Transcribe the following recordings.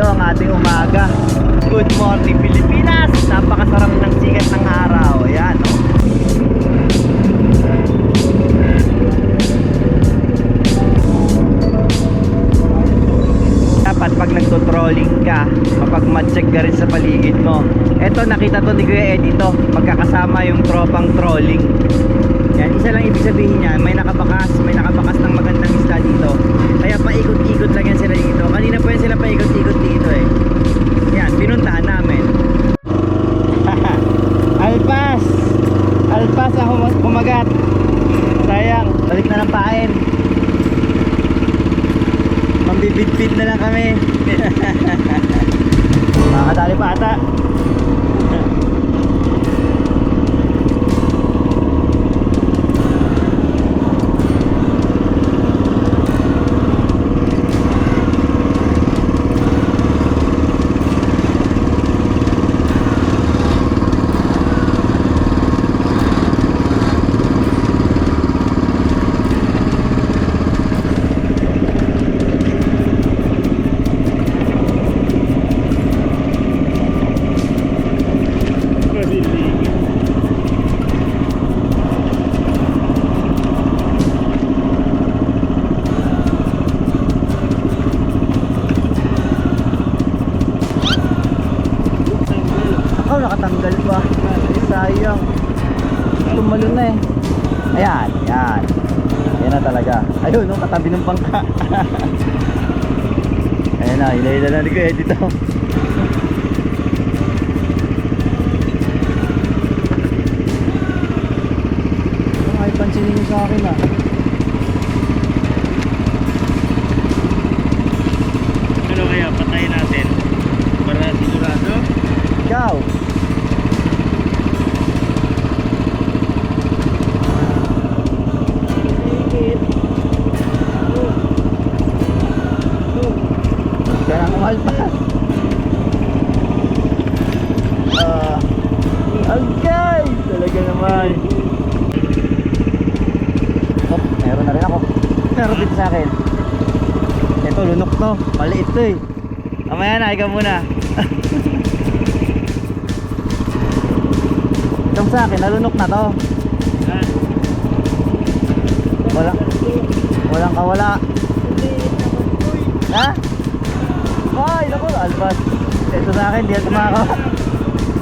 Ito ang ating umaga. Good morning Pilipinas! Napakasarap ng sikat ng araw. Ayan, no? Dapat pag nagto-trolling ka, mapag-check ka rin sa paligid mo. Ito, nakita to ni Kuya Eddie to. Pagkakasama yung tropang trolling. Yan, isa lang ibig sabihin niya, may nakabakas, may nakabakas ng magandang isda dito. Kaya paikot-ikot lang yan sila dito. Kanina po yan sila paikot-ikot dito eh. Yan, pinuntahan namin. Alpas! Alpas ako kumagat. Sayang, balik na ng pain. Mambibit-bit na lang kami. Makakadali pa ata. Nakatanggal pa. Sayang. Tumalo na eh. Ayan, yan. Yan na talaga. Ayun, no, katabi ng bangka. Ayan na, hila-hila na rin ko eh dito. Sa akin ah. Ano kaya patayin natin? Para sigurado? Ikaw. Kaya nang umalpas. Ah. agay! Talaga naman. Meron na rin ako. Meron dito sa akin. Ito, lunok to. Maliit to eh. Mamaya na, ikaw muna. Itong sa akin, nalunok na to. Wala. Walang kawala. Ha? Ay, naku, alpas. Ito sa akin, di na tumakaw.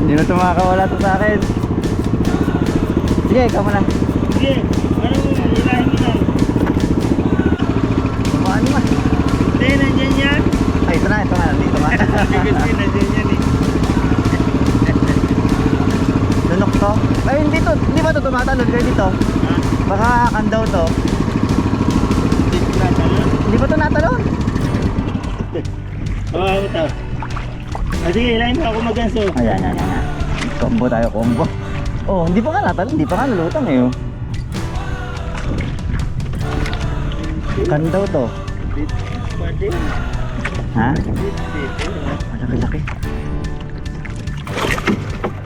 Hindi na tumakawala to sa akin. Sige, ikaw muna. Sige, mo, ilahin mo na. Mo. Hindi, nandyan yan. Ay, ito na, ito na. Dito nga. Sige, sige, nandyan yan eh. Lunok to. Ay, hindi to. Hindi ba to tumatalon kayo dito? Ha? Baka kandaw to. Hindi ko natalon. Hindi ba to natalon? Oo, ako to. Ah, sige, ilahin mo ako maganso. Ayan, ayan, ayan. Combo tayo, combo. Oh, hindi pa nga natalon. Hindi pa nga nalutang eh. oh. Kandaw to. Pwede. Ha? Dito. Malaki-laki.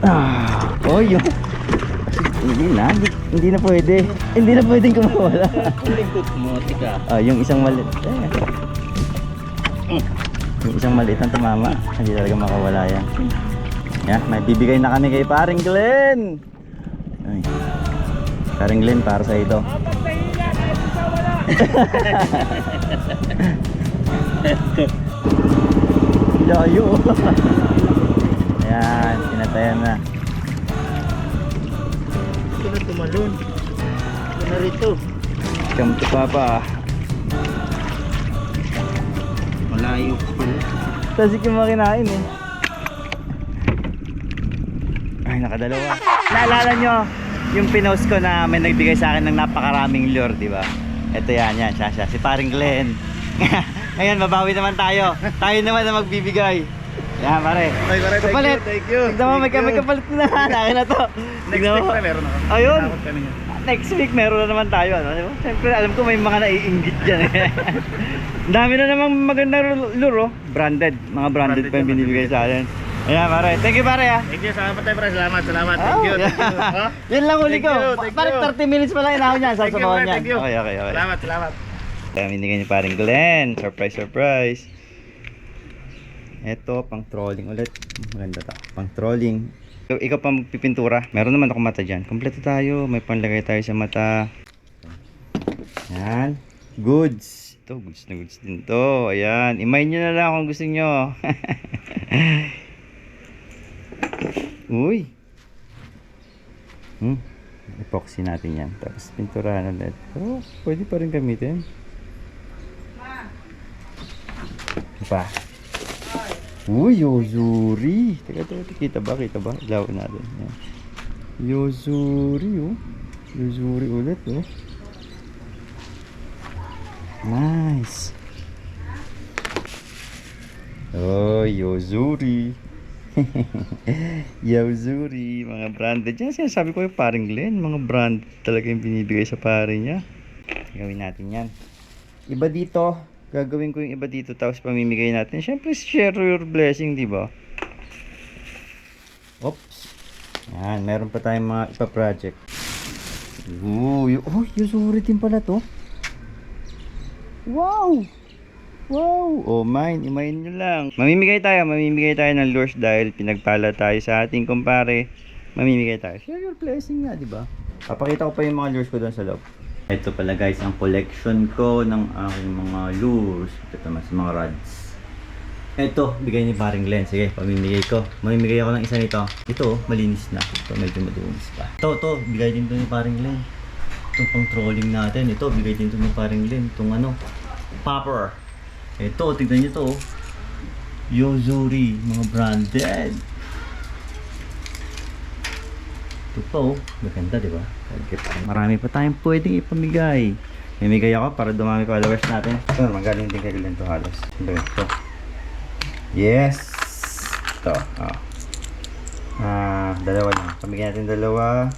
Ah, oh, yun. Hindi na, hindi, hindi na pwede. Hindi na pwedeng kumawala. Lingkot mo, tika. Ah, yung isang maliit. Eh. Yung isang maliit ang tumama. Hindi talaga makawala yan. Yan, may bibigay na kami kay paring Glenn. Ay. Paring Glenn, para sa ito. Layo. Yan, pinatayan na. Ito na tumalon. Ito na rito. Come to Papa. Malayo pa pala. Kasi kumakinain eh. Ay, nakadalawa. Naalala nyo, yung pinost ko na may nagbigay sa akin ng napakaraming lure, di ba? Ito yan, yan, siya, siya. Si paring Glenn. Ngayon, babawi naman tayo. Tayo naman na magbibigay. Yan, pare. Ay, pare, thank Kapalit. you, thank you. Tignan mo, may, Thank you. may kapalit na naman. Akin na to. Next week pa meron ako. Ayun. Next week, meron na naman tayo. Ano? Siyempre, alam ko may mga naiinggit dyan. eh. Dami na namang magandang lure, oh. Branded. Mga branded, Branded pa yung binibigay sa akin. Ayan, pare. Thank you, pare, ah. Thank you, salamat tayo pare. Salamat, salamat. Thank you, Oh, thank you. Ha? Yan lang Thank ko. you, thank Parang you. 30 minutes pa lang inahon niya. Thank you, Sasabawan niya. thank you. Okay, okay, okay. Salamat, salamat. Kaya binigyan niyo paring Glenn. Surprise, surprise. Eto, pang trolling ulit. Maganda to. Pang trolling. Ikaw, ikaw pa magpipintura. Meron naman ako mata dyan. Kompleto tayo. May panlagay tayo sa mata. Yan. Goods. Ito, goods na goods din to. Ayan. Imay nyo na lang kung gusto nyo. Uy. Hmm. Epoxy natin yan. Tapos pinturahan ulit. Oh, pwede pa rin gamitin. Ano pa? Uy, Yozuri. Teka, teka. Kita ba? Kita ba? Ilaw natin. Yan. Yozuri, oh. Yozuri ulit, oh. Nice. Oh, Yozuri. Yozuri, mga branded. Yan sinasabi ko yung paring Glenn. Mga brand talaga yung binibigay sa pare niya. Gawin natin yan. Iba dito. Gagawin ko yung iba dito tapos pamimigay natin. Siyempre, share your blessing, di ba? Oops. Yan, meron pa tayong mga ipa-project. Ooh, oh, Yozuri din pala to. Wow! Wow! Oh, mine. Imayin nyo lang. Mamimigay tayo. Mamimigay tayo ng lures dahil pinagpala tayo sa ating kumpare. Mamimigay tayo. Share your blessing nga, di ba? Papakita ko pa yung mga lures ko doon sa loob. Ito pala guys, ang collection ko ng aking mga lures. Ito sa mga rods. Ito, bigay ni paring Len. Sige, pamimigay ko. Mamimigay ako ng isa nito. Ito, oh, malinis na. Ito, medyo madumis pa. Ito, ito, bigay din to ni paring Len. Itong pang trolling natin. Ito, bigay din to ni paring Len. Itong ano, popper. Ito, tignan nyo to. oh. Yozuri, mga branded. Ito pa oh, maganda di ba? Marami pa tayong pwedeng ipamigay. Mimigay ako para dumami followers natin. Ito, magaling din kay Lento halos. Ito, ito. Yes! Ito, oh. Ah, dalawa lang. Pamigay natin dalawa.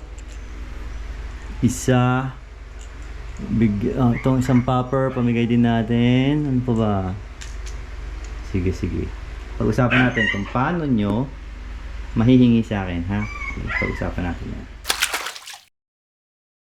Isa. Big, ah, itong isang popper, pamigay din natin. Ano pa ba? Sige, sige. Pag-usapan natin kung paano nyo mahihingi sa akin, ha? Pag-usapan natin yan.